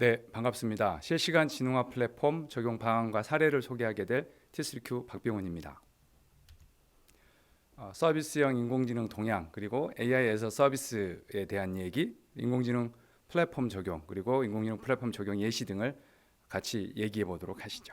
네, 반갑습니다. 실시간 지능화 플랫폼 적용 방안과 사례를 소개하게 될 T3Q 박병훈입니다. 어, 서비스형 인공지능 동향 그리고 AI에서 서비스에 대한 얘기, 인공지능 플랫폼 적용 그리고 인공지능 플랫폼 적용 예시 등을 같이 얘기해 보도록 하시죠.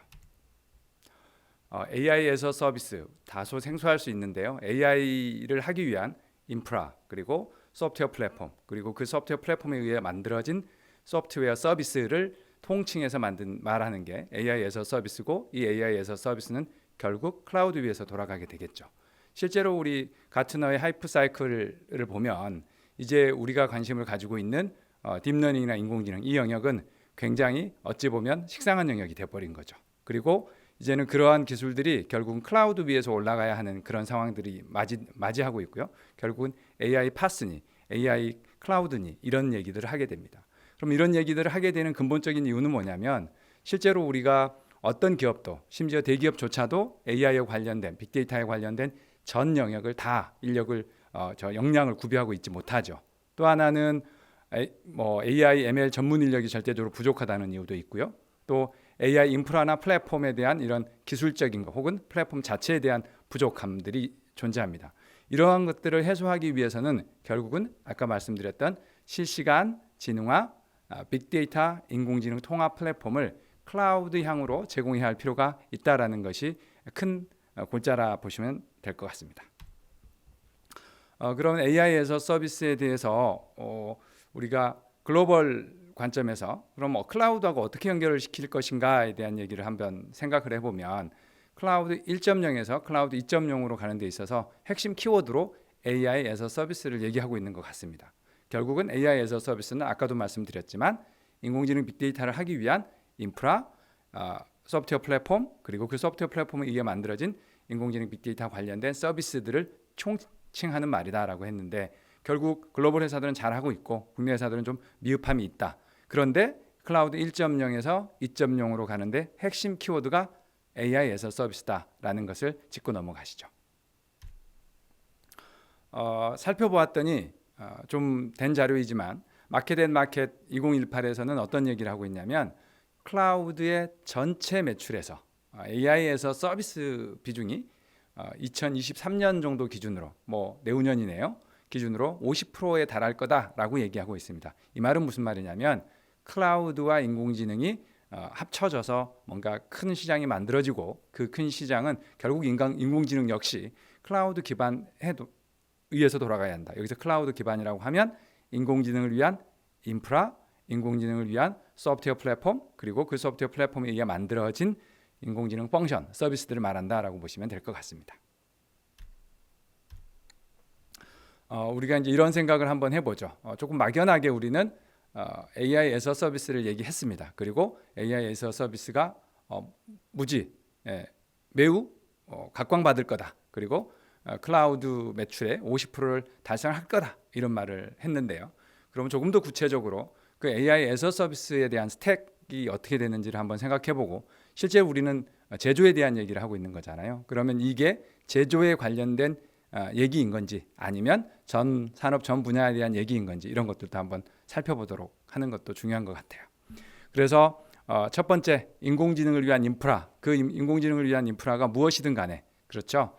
어, AI에서 서비스 다소 생소할 수 있는데요. AI를 하기 위한 인프라 그리고 소프트웨어 플랫폼 그리고 그 소프트웨어 플랫폼에 의해 만들어진 소프트웨어 서비스를 통칭해서 만든 말하는 게 AI에서 서비스고 이 AI에서 서비스는 결국 클라우드 위에서 돌아가게 되겠죠. 실제로 우리 가트너의 하이프 사이클을 보면 이제 우리가 관심을 가지고 있는 어, 딥러닝이나 인공지능 이 영역은 굉장히 어찌 보면 식상한 영역이 돼버린 거죠. 그리고 이제는 그러한 기술들이 결국은 클라우드 위에서 올라가야 하는 그런 상황들이 맞이, 맞이하고 있고요. 결국은 AI 파스니, AI 클라우드니 이런 얘기들을 하게 됩니다. 그럼 이런 얘기들을 하게 되는 근본적인 이유는 뭐냐면 실제로 우리가 어떤 기업도 심지어 대기업조차도 AI에 관련된 빅데이터에 관련된 전 영역을 다 인력을 어, 저 역량을 구비하고 있지 못하죠. 또 하나는 에, 뭐 AI, ML 전문 인력이 절대적으로 부족하다는 이유도 있고요. 또 AI 인프라나 플랫폼에 대한 이런 기술적인 거 혹은 플랫폼 자체에 대한 부족함들이 존재합니다. 이러한 것들을 해소하기 위해서는 결국은 아까 말씀드렸던 실시간 아, 빅데이터 인공지능 통합 플랫폼을 클라우드 향으로 제공해야 할 필요가 있다라는 것이 큰 어, 골자라 보시면 될 것 같습니다. 어, 그럼 AI에서 서비스에 대해서 어, 우리가 글로벌 관점에서 그럼 뭐 클라우드하고 어떻게 연결을 시킬 것인가에 대한 얘기를 한번 생각을 해보면 클라우드 1.0에서 클라우드 2.0으로 가는 데 있어서 핵심 키워드로 AI에서 서비스를 얘기하고 있는 것 같습니다. 결국은 AI에서 서비스는 아까도 말씀드렸지만 인공지능 빅데이터를 하기 위한 인프라, 어, 소프트웨어 플랫폼 그리고 그 소프트웨어 플랫폼에 의해 만들어진 인공지능 빅데이터 관련된 서비스들을 총칭하는 말이다라고 했는데 결국 글로벌 회사들은 잘하고 있고 국내 회사들은 좀 미흡함이 있다. 그런데 클라우드 1.0에서 2.0으로 가는데 핵심 키워드가 AI에서 서비스다라는 것을 짚고 넘어가시죠. 어, 살펴보았더니 어, 좀 된 자료이지만 마켓 앤 마켓 2018에서는 어떤 얘기를 하고 있냐면 클라우드의 전체 매출에서 어, AI에서 서비스 비중이 어, 2023년 정도 기준으로 뭐 내후년이네요. 기준으로 50%에 달할 거다라고 얘기하고 있습니다. 이 말은 무슨 말이냐면 클라우드와 인공지능이 어, 합쳐져서 뭔가 큰 시장이 만들어지고 그 큰 시장은 결국 인간 인공지능 역시 클라우드 기반에도 의해서 돌아가야 한다. 여기서 클라우드 기반이라고 하면 인공지능을 위한 인프라, 인공지능을 위한 소프트웨어 플랫폼 그리고 그 소프트웨어 플랫폼에 의해 만들어진 인공지능 펑션 서비스들을 말한다라고 보시면 될 것 같습니다. 어, 우리가 이제 이런 생각을 한번 해보죠. 어, 조금 막연하게 우리는 어, AI에서 서비스를 얘기했습니다. 그리고 AI에서 서비스가 어, 무지 예, 매우 어, 각광받을 거다. 그리고 어, 클라우드 매출의 50%를 달성할 거다. 이런 말을 했는데요. 그럼 조금 더 구체적으로 그 AI에서 서비스에 대한 스택이 어떻게 되는지를 한번 생각해보고 실제 우리는 제조에 대한 얘기를 하고 있는 거잖아요. 그러면 이게 제조에 관련된 어, 얘기인 건지 아니면 전 산업 전 분야에 대한 얘기인 건지 이런 것들도 한번 살펴보도록 하는 것도 중요한 것 같아요. 그래서 어, 첫 번째 인공지능을 위한 인프라 그 인공지능을 위한 인프라가 무엇이든 간에 그렇죠.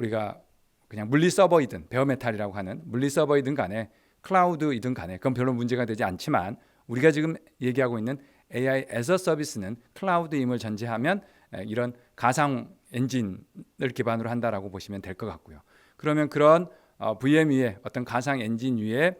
어, 우리가 그냥 물리 서버이든 베어메탈이라고 하는 물리 서버이든 간에 클라우드이든 간에 그건 별로 문제가 되지 않지만 우리가 지금 얘기하고 있는 AI a 서비스는 클라우드임을 전제하면 이런 가상 엔진을 기반으로 한다라고 보시면 될 것 같고요. 그러면 그런 어, VM 위에 어떤 가상 엔진 위에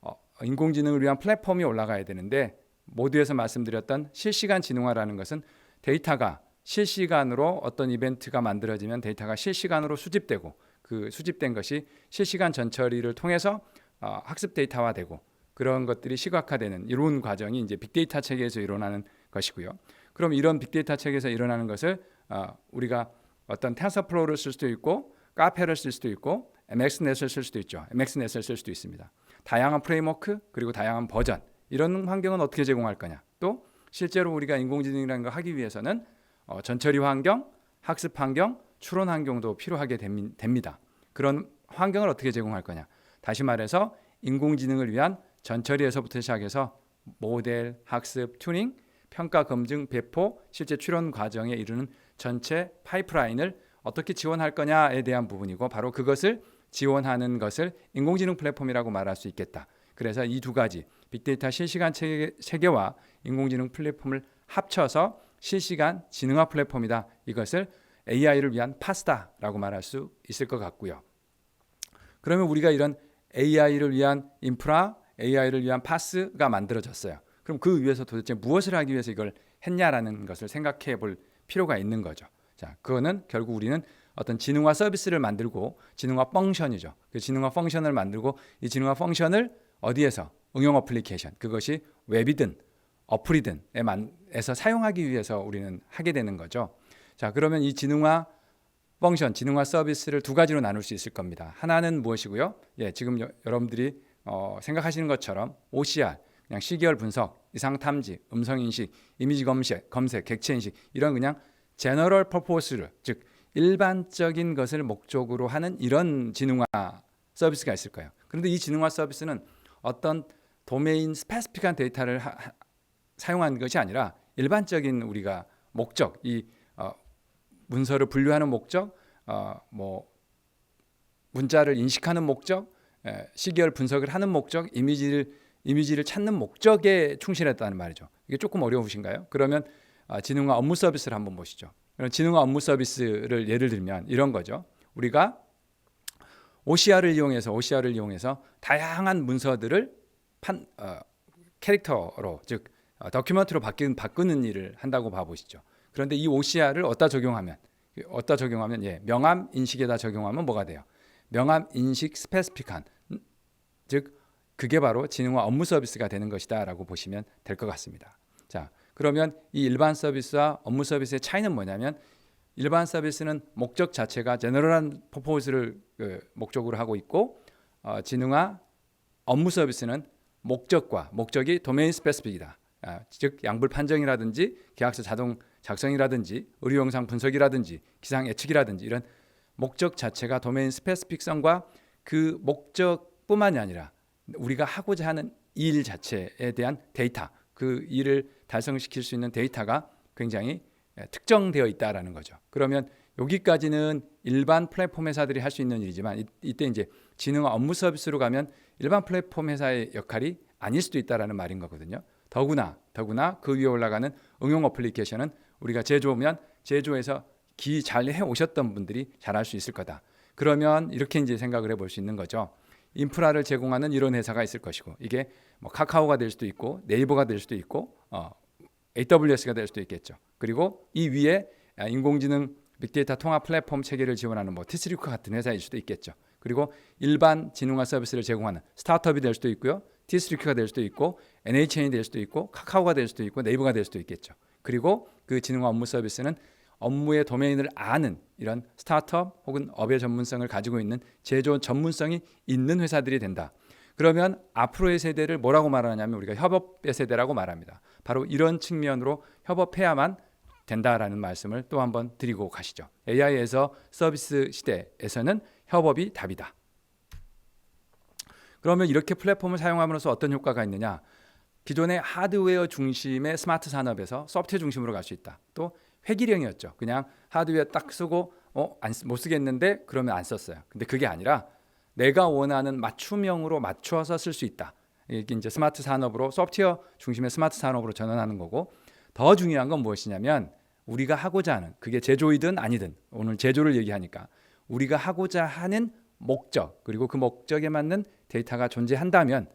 어, 인공지능을 위한 플랫폼이 올라가야 되는데 모두에서 말씀드렸던 실시간 지능화라는 것은 데이터가 실시간으로 어떤 이벤트가 만들어지면 데이터가 실시간으로 수집되고 그 수집된 것이 실시간 전처리를 통해서 어, 학습 데이터화되고 그런 것들이 시각화되는 이런 과정이 이제 빅데이터 체계에서 일어나는 것이고요. 그럼 이런 빅데이터 체계에서 일어나는 것을 어, 우리가 어떤 텐서플로우를 쓸 수도 있고 카페를 쓸 수도 있고 MXNet을 쓸 수도 있죠. MXNet을 쓸 수도 있습니다. 다양한 프레임워크 그리고 다양한 버전 이런 환경은 어떻게 제공할 거냐. 또 실제로 우리가 인공지능이라는 걸 하기 위해서는 어, 전처리 환경, 학습 환경, 추론 환경도 필요하게 됩니다. 그런 환경을 어떻게 제공할 거냐. 다시 말해서 인공지능을 위한 전처리에서부터 시작해서 모델, 학습, 튜닝, 평가, 검증, 배포, 실제 출원 과정에 이르는 전체 파이프라인을 어떻게 지원할 거냐에 대한 부분이고 바로 그것을 지원하는 것을 인공지능 플랫폼이라고 말할 수 있겠다. 그래서 이 두 가지 빅데이터 실시간 체계, 체계와 인공지능 플랫폼을 합쳐서 실시간 지능화 플랫폼이다. 이것을 AI를 위한 파스타라고 말할 수 있을 것 같고요. 그러면 우리가 이런 AI를 위한 인프라, AI를 위한 파스가 만들어졌어요. 그럼 그 위해서 도대체 무엇을 하기 위해서 이걸 했냐라는 것을 생각해 볼 필요가 있는 거죠. 자, 그거는 결국 우리는 어떤 지능화 서비스를 만들고 지능화 펑션이죠. 그 지능화 펑션을 만들고 이 지능화 펑션을 어디에서 응용 어플리케이션 그것이 웹이든 어플이든 에서 사용하기 위해서 우리는 하게 되는 거죠. 자, 그러면 이 지능화 펑션, 지능화 서비스를 두 가지로 나눌 수 있을 겁니다. 하나는 무엇이고요? 예, 지금 여, 러분들이 어, 생각하시는 것처럼 OCR, 그냥 시계열 분석, 이상 탐지, 음성 인식, 이미지 검색, 검색, 객체 인식 이런 그냥 제너럴 퍼포스를 즉 일반적인 것을 목적으로 하는 이런 지능화 서비스가 있을 거예요. 그런데 이 지능화 서비스는 어떤 도메인 스페시픽한 데이터를 하, 하, 사용한 것이 아니라 일반적인 우리가 목적, 이 어, 문서를 분류하는 목적, 어, 뭐 문자를 인식하는 목적, 에, 시계열 분석을 하는 목적, 이미지를 이미지를 찾는 목적에 충실했다는 말이죠. 이게 조금 어려우신가요? 그러면 아, 지능화 업무 서비스를 한번 보시죠. 그럼 지능화 업무 서비스를 예를 들면 이런 거죠. 우리가 OCR을 이용해서 OCR을 이용해서 다양한 문서들을 판, 어, 캐릭터로 즉 어, 더큐먼트로 바뀌는 바꾸는 일을 한다고 봐보시죠. 그런데 이 OCR을 어디다 적용하면 어디다 적용하면 예, 명암 인식에다 적용하면 뭐가 돼요? 명암 인식 스페시픽한 음, 즉 그게 바로 지능화 업무 서비스가 되는 것이다라고 보시면 될 것 같습니다. 자, 그러면 이 일반 서비스와 업무 서비스의 차이는 뭐냐면 일반 서비스는 목적 자체가 제너럴한 퍼포즈를 그, 목적으로 하고 있고 어, 지능화 업무 서비스는 목적과 목적이 도메인 스페시픽이다. 아, 즉 양불 판정이라든지 계약서 자동 작성이라든지 의료 영상 분석이라든지 기상 예측이라든지 이런 목적 자체가 도메인 스페시픽성과 그 목적뿐만이 아니라 우리가 하고자 하는 일 자체에 대한 데이터 그 일을 달성시킬 수 있는 데이터가 굉장히 예, 특정되어 있다라는 거죠. 그러면 여기까지는 일반 플랫폼 회사들이 할 수 있는 일이지만 이, 때 이제 지능 업무 서비스로 가면 일반 플랫폼 회사의 역할이 아닐 수도 있다라는 말인 거거든요. 더구나 더구나 그 위에 올라가는 응용 어플리케이션은 우리가 제조면 제조에서 기 잘 해 오셨던 분들이 잘 할 수 있을 거다. 그러면 이렇게 이제 생각을 해볼 수 있는 거죠. 인프라를 제공하는 이런 회사가 있을 것이고 이게 뭐 카카오가 될 수도 있고 네이버가 될 수도 있고 어, AWS가 될 수도 있겠죠. 그리고 이 위에 인공지능 빅데이터 통합 플랫폼 체계를 지원하는 뭐 티스리크 같은 회사일 수도 있겠죠. 그리고 일반 지능화 서비스를 제공하는 스타트업이 될 수도 있고요. 티스리크가 될 수도 있고 NHN이 될 수도 있고 카카오가 될 수도 있고 네이버가 될 수도 있겠죠. 그리고 그 지능화 업무 서비스는 업무의 도메인을 아는 이런 스타트업 혹은 업의 전문성을 가지고 있는 제조 전문성이 있는 회사들이 된다. 그러면 앞으로의 세대를 뭐라고 말하냐면 우리가 협업의 세대라고 말합니다. 바로 이런 측면으로 협업해야만 된다라는 말씀을 또 한번 드리고 가시죠. AI에서 서비스 시대에서는 협업이 답이다. 그러면 이렇게 플랫폼을 사용함으로써 어떤 효과가 있느냐? 기존의 하드웨어 중심의 스마트 산업에서 소프트웨어 중심으로 갈 수 있다. 또 회기령이었죠. 그냥 하드웨어 딱 쓰고 어, 안, 못 쓰겠는데 그러면 안 썼어요. 근데 그게 아니라 내가 원하는 맞춤형으로 맞춰서 쓸 수 있다. 이게 이제 스마트 산업으로 소프트웨어 중심의 스마트 산업으로 전환하는 거고 더 중요한 건 무엇이냐면 우리가 하고자 하는 그게 제조이든 아니든 오늘 제조를 얘기하니까 우리가 하고자 하는 목적 그리고 그 목적에 맞는 데이터가 존재한다면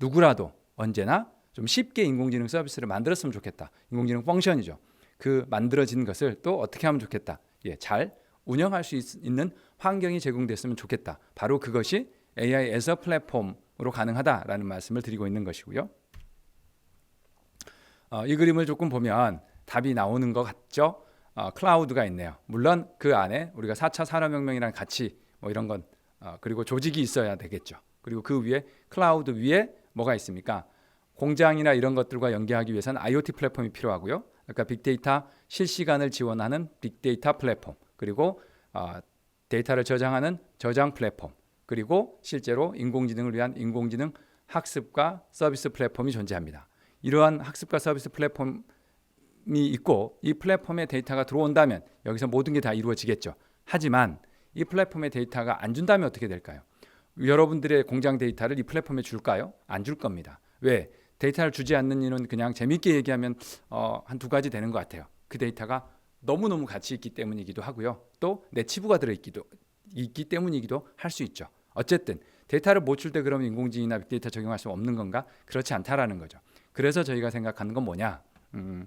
누구라도 언제나 좀 쉽게 인공지능 서비스를 만들었으면 좋겠다. 인공지능 펑션이죠. 그 만들어진 것을 또 어떻게 하면 좋겠다. 예, 잘 운영할 수 있, 는 환경이 제공됐으면 좋겠다. 바로 그것이 AI 에서 플랫폼으로 가능하다라는 말씀을 드리고 있는 것이고요. 어, 이 그림을 조금 보면 답이 나오는 것 같죠? 어, 클라우드가 있네요. 물론 그 안에 우리가 4차 산업혁명이랑 같이 뭐 이런 건 어, 그리고 조직이 있어야 되겠죠. 그리고 그 위에 클라우드 위에 뭐가 있습니까? 공장이나 이런 것들과 연계하기 위해서는 IoT 플랫폼이 필요하고요. 그러니까 빅데이터 실시간을 지원하는 빅데이터 플랫폼 그리고 어, 데이터를 저장하는 저장 플랫폼 그리고 실제로 인공지능을 위한 인공지능 학습과 서비스 플랫폼이 존재합니다. 이러한 학습과 서비스 플랫폼이 있고 이 플랫폼에 데이터가 들어온다면 여기서 모든 게 다 이루어지겠죠. 하지만 이 플랫폼에 데이터가 안 준다면 어떻게 될까요? 여러분들의 공장 데이터를 이 플랫폼에 줄까요? 안 줄 겁니다. 왜? 데이터를 주지 않는 이유는 그냥 재밌게 얘기하면 어, 한 두 가지 되는 것 같아요. 그 데이터가 너무너무 가치 있기 때문이기도 하고요. 또 내 치부가 들어있기도 있기 때문이기도 할 수 있죠. 어쨌든 데이터를 못 줄 때 그러면 인공지능이나 빅데이터 적용할 수 없는 건가? 그렇지 않다라는 거죠. 그래서 저희가 생각하는 건 뭐냐? 음,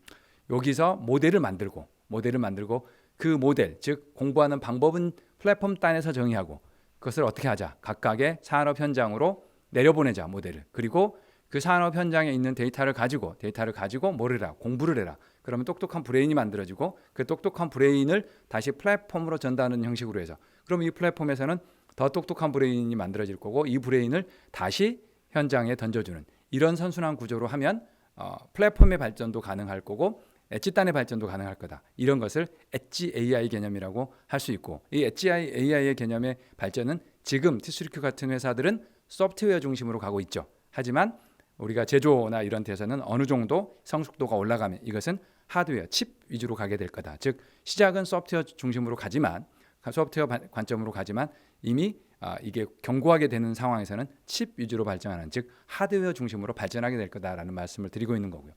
여기서 모델을 만들고 모델을 만들고 그 모델 즉 공부하는 방법은 플랫폼 단에서 정의하고 그것을 어떻게 하자? 각각의 산업 현장으로 내려보내자 모델을. 그리고 그 산업 현장에 있는 데이터를 가지고 데이터를 가지고 뭐를 해라 공부를 해라. 그러면 똑똑한 브레인이 만들어지고 그 똑똑한 브레인을 다시 플랫폼으로 전달하는 형식으로 해서. 그럼 이 플랫폼에서는 더 똑똑한 브레인이 만들어질 거고 이 브레인을 다시 현장에 던져주는 이런 선순환 구조로 하면 어, 플랫폼의 발전도 가능할 거고 엣지 단의 발전도 가능할 거다. 이런 것을 엣지 AI 개념이라고 할 수 있고 이 엣지 AI의 개념의 발전은 지금 티스리큐 같은 회사들은 소프트웨어 중심으로 가고 있죠. 하지만 우리가 제조나 이런 데서는 어느 정도 성숙도가 올라가면 이것은 하드웨어 칩 위주로 가게 될 거다. 즉 시작은 소프트웨어 중심으로 가지만 소프트웨어 관점으로 가지만 이미 아, 이게 견고하게 되는 상황에서는 칩 위주로 발전하는 즉 하드웨어 중심으로 발전하게 될 거다라는 말씀을 드리고 있는 거고요.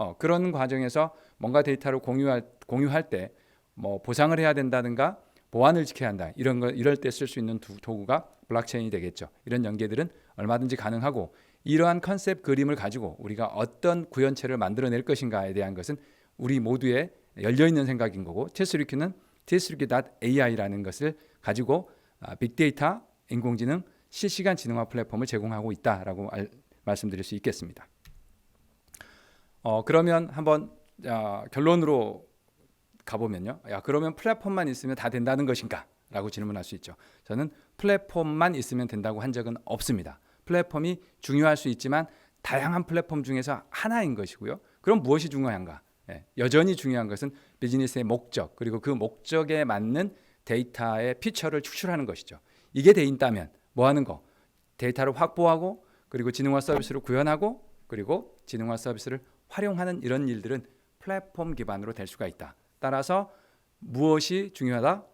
어, 그런 과정에서 뭔가 데이터를 공유할 공유할 때 뭐 보상을 해야 된다든가 보안을 지켜야 한다 이런 거 이럴 때 쓸 수 있는 두, 도구가 블록체인이 되겠죠. 이런 연계들은 얼마든지 가능하고 이러한 컨셉 그림을 가지고 우리가 어떤 구현체를 만들어낼 것인가에 대한 것은 우리 모두의 열려 있는 생각인 거고 테스리큐는 테스리큐.ai라는 것을 가지고 아, 빅데이터, 인공지능, 실시간 지능화 플랫폼을 제공하고 있다라고 알, 말씀드릴 수 있겠습니다. 어, 그러면 한번 어, 결론으로 가보면요. 야, 그러면 플랫폼만 있으면 다 된다는 것인가? 라고 질문할 수 있죠. 저는 플랫폼만 있으면 된다고 한 적은 없습니다. 플랫폼이 중요할 수 있지만 다양한 플랫폼 중에서 하나인 것이고요. 그럼 무엇이 중요한가? 예, 여전히 중요한 것은 비즈니스의 목적 그리고 그 목적에 맞는 데이터의 피처를 추출하는 것이죠. 이게 돼 있다면 뭐 하는 거? 데이터를 확보하고 그리고 지능화 서비스를 구현하고 그리고 지능화 서비스를 활용하는 이런 일들은 플랫폼 기반으로 될 수가 있다. 따라서 무엇이 중요하다?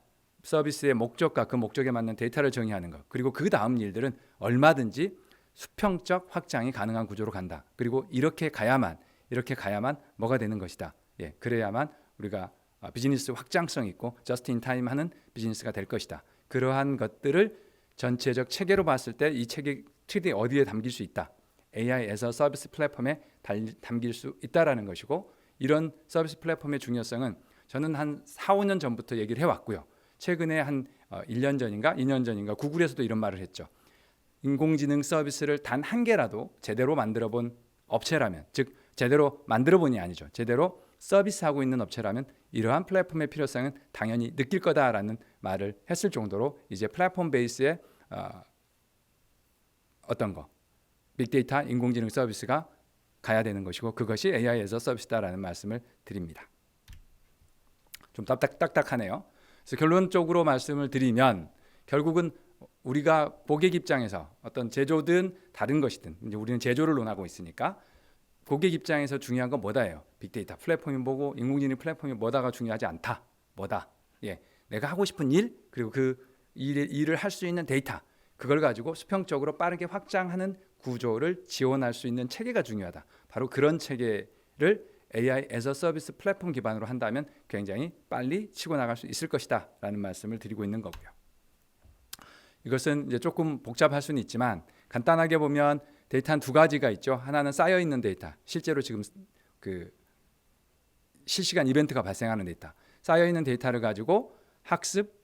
서비스의 목적과 그 목적에 맞는 데이터를 정의하는 것. 그리고 그 다음 일들은 얼마든지 수평적 확장이 가능한 구조로 간다. 그리고 이렇게 가야만 이렇게 가야만 뭐가 되는 것이다. 예, 그래야만 우리가 아, 비즈니스 확장성 있고 저스트 인 타임 하는 비즈니스가 될 것이다. 그러한 것들을 전체적 체계로 봤을 때 이 체계 틀이 어디에 담길 수 있다. AI에서 서비스 플랫폼에 담길 수 있다라는 것이고 이런 서비스 플랫폼의 중요성은 저는 한 4, 5년 전부터 얘기를 해왔고요. 최근에 한 1년 전인가 2년 전인가 구글에서도 이런 말을 했죠. 인공지능 서비스를 단 한 개라도 제대로 만들어 본 업체라면 즉 제대로 만들어 본이 아니죠. 제대로 서비스하고 있는 업체라면 이러한 플랫폼의 필요성은 당연히 느낄 거다라는 말을 했을 정도로 이제 플랫폼 베이스의 어, 어떤 거 빅데이터 인공지능 서비스가 가야 되는 것이고 그것이 AI에서 서비스다라는 말씀을 드립니다. 좀 딱딱딱하네요. 그래서 결론적으로 말씀을 드리면 결국은 우리가 고객 입장에서 어떤 제조든 다른 것이든 이제 우리는 제조를 논하고 있으니까 고객 입장에서 중요한 건 뭐다예요? 빅데이터 플랫폼이 뭐고 인공지능 플랫폼이 뭐다가 중요하지 않다. 뭐다? 예, 내가 하고 싶은 일 그리고 그 일, 일을 할 수 있는 데이터 그걸 가지고 수평적으로 빠르게 확장하는 구조를 지원할 수 있는 체계가 중요하다. 바로 그런 체계를 AI a 서비스 플랫폼 기반으로 한다면 굉장히 빨리 치고 나갈 수 있을 것이다라는 말씀을 드리고 있는 거고요. 이것은 이제 조금 복잡할 수는 있지만 간단하게 보면 데이터는 두 가지가 있죠. 하나는 쌓여 있는 데이터. 실제로 지금 그 실시간 이벤트가 발생하는 데이터. 쌓여 있는 데이터를 가지고 학습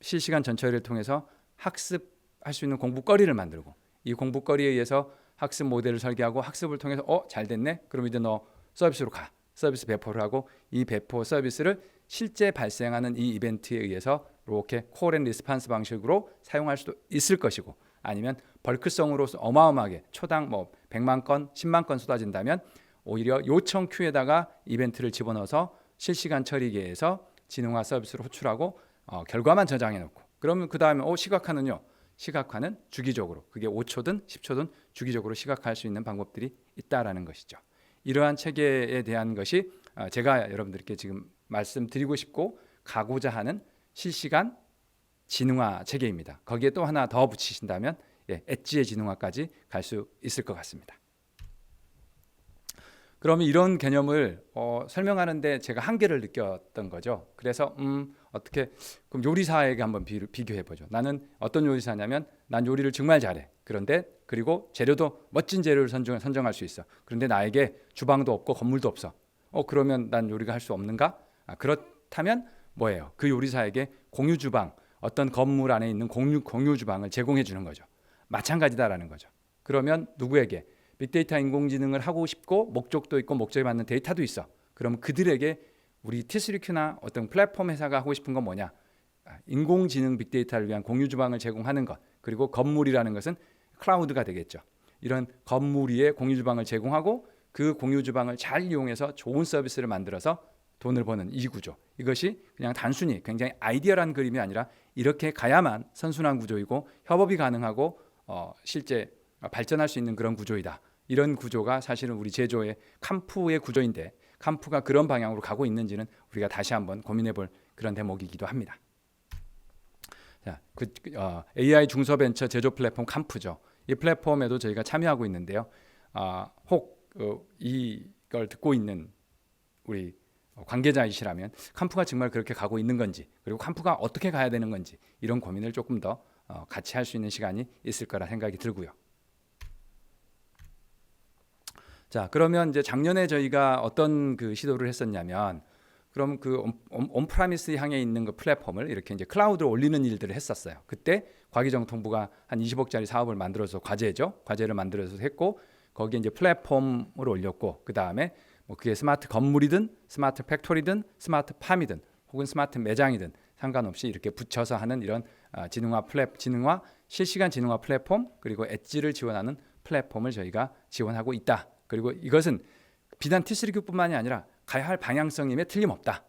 실시간 전처리를 통해서 학습할 수 있는 공부거리를 만들고 이 공부거리에 의해서 학습 모델을 설계하고 학습을 통해서 어 잘 됐네. 그럼 이제 너 서비스로 가. 서비스 배포를 하고 이 배포 서비스를 실제 발생하는 이 이벤트에 의해서 이렇게 콜앤 리스판스 방식으로 사용할 수도 있을 것이고 아니면 벌크성으로 어마어마하게 초당 뭐 100만 건, 10만 건 쏟아진다면 오히려 요청 큐에다가 이벤트를 집어넣어서 실시간 처리기에서 지능화 서비스를 호출하고 어, 결과만 저장해 놓고 그러면 그 다음에 어 시각화는요 시각화는 주기적으로 그게 5초든 10초든 주기적으로 시각화할 수 있는 방법들이 있다라는 것이죠 이러한 체계에 대한 것이 아, 제가 여러분들께 지금 말씀드리고 싶고 가고자 하는 실시간 진흥화 체계입니다. 거기에 또 하나 더 붙이신다면 예, 엣지의 진흥화까지 갈 수 있을 것 같습니다. 그러면 이런 개념을 어, 설명하는데 제가 한계를 느꼈던 거죠. 그래서 음, 어떻게 그럼 요리사에게 한번 비, 비교해 보죠. 나는 어떤 요리사냐면 난 요리를 정말 잘해. 그런데 그리고 재료도 멋진 재료를 선정, 선정할 수 있어. 그런데 나에게 주방도 없고 건물도 없어. 어 그러면 난 요리가 할 수 없는가? 아, 그렇다면 뭐예요? 그 요리사에게 공유 주방, 어떤 건물 안에 있는 공유 공유 주방을 제공해 주는 거죠. 마찬가지다라는 거죠. 그러면 누구에게 빅데이터 인공지능을 하고 싶고 목적도 있고 목적에 맞는 데이터도 있어. 그럼 그들에게 우리 T3Q나 어떤 플랫폼 회사가 하고 싶은 건 뭐냐? 아, 인공지능 빅데이터를 위한 공유 주방을 제공하는 것. 그리고 건물이라는 것은 클라우드가 되겠죠. 이런 건물 위에 공유 주방을 제공하고 그 공유 주방을 잘 이용해서 좋은 서비스를 만들어서 돈을 버는 이 구조. 이것이 그냥 단순히 굉장히 아이디어란 그림이 아니라 이렇게 가야만 선순환 구조이고 협업이 가능하고 어, 실제 발전할 수 있는 그런 구조이다. 이런 구조가 사실은 우리 제조의 캄프의 구조인데 캄프가 그런 방향으로 가고 있는지는 우리가 다시 한번 고민해 볼 그런 대목이기도 합니다. 자, 그, 어, AI 중소벤처 제조 플랫폼 캄프죠. 이 플랫폼에도 저희가 참여하고 있는데요. 아, 혹 어, 이걸 듣고 있는 우리 관계자이시라면 캄프가 정말 그렇게 가고 있는 건지 그리고 캄프가 어떻게 가야 되는 건지 이런 고민을 조금 더 어, 같이 할 수 있는 시간이 있을 거라 생각이 들고요. 자, 그러면 이제 작년에 저희가 어떤 그 시도를 했었냐면 그럼 그 온프라미스 향해 있는 그 플랫폼을 이렇게 이제 클라우드로 올리는 일들을 했었어요. 그때 과기정통부가 한 20억짜리 사업을 만들어서 과제죠. 과제를 만들어서 했고 거기에 이제 플랫폼을 올렸고 그 다음에 뭐 그게 스마트 건물이든 스마트 팩토리든 스마트 팜이든 혹은 스마트 매장이든 상관없이 이렇게 붙여서 하는 이런 아, 지능화 플랫 지능화 실시간 지능화 플랫폼 그리고 엣지를 지원하는 플랫폼을 저희가 지원하고 있다. 그리고 이것은 비단 T3Q뿐만이 아니라 가야 할 방향성임에 틀림없다.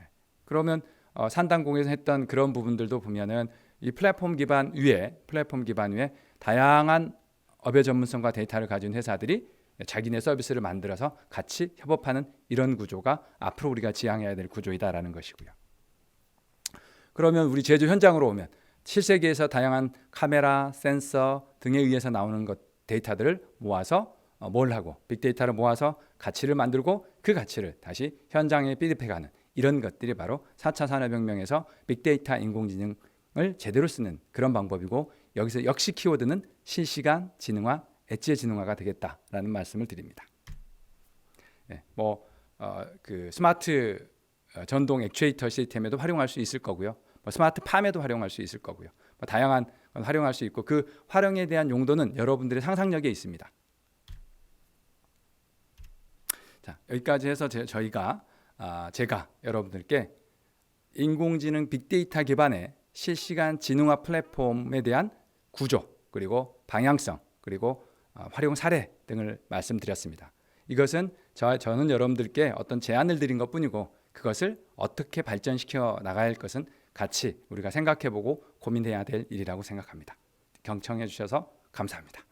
예. 그러면 어, 산단공에서 했던 그런 부분들도 보면은 이 플랫폼 기반 위에 플랫폼 기반 위에 다양한 업의 전문성과 데이터를 가진 회사들이 자기네 서비스를 만들어서 같이 협업하는 이런 구조가 앞으로 우리가 지향해야 될 구조이다라는 것이고요. 그러면 우리 제조 현장으로 오면 실세계에서 다양한 카메라, 센서 등에 의해서 나오는 것 데이터들을 모아서 어, 뭘 하고 빅데이터를 모아서 가치를 만들고 그 가치를 다시 현장에 피드백하는 이런 것들이 바로 4차 산업혁명에서 빅데이터 인공지능을 제대로 쓰는 그런 방법이고 여기서 역시 키워드는 실시간 지능화, 엣지의 지능화가 되겠다라는 말씀을 드립니다. 네, 뭐그 어, 스마트 어, 전동 액추에이터 시스템에도 활용할 수 있을 거고요. 뭐 스마트 팜에도 활용할 수 있을 거고요. 뭐 다양한 활용할 수 있고 그 활용에 대한 용도는 여러분들의 상상력에 있습니다. 자 여기까지 해서 제, 저희가 아, 제가 여러분들께 인공지능 빅데이터 기반의 실시간 지능화 플랫폼에 대한 구조 그리고 방향성 그리고 아, 활용 사례 등을 말씀드렸습니다. 이것은 저, 저는 여러분들께 어떤 제안을 드린 것뿐이고 그것을 어떻게 발전시켜 나갈 것은 같이 우리가 생각해보고 고민해야 될 일이라고 생각합니다. 경청해 주셔서 감사합니다.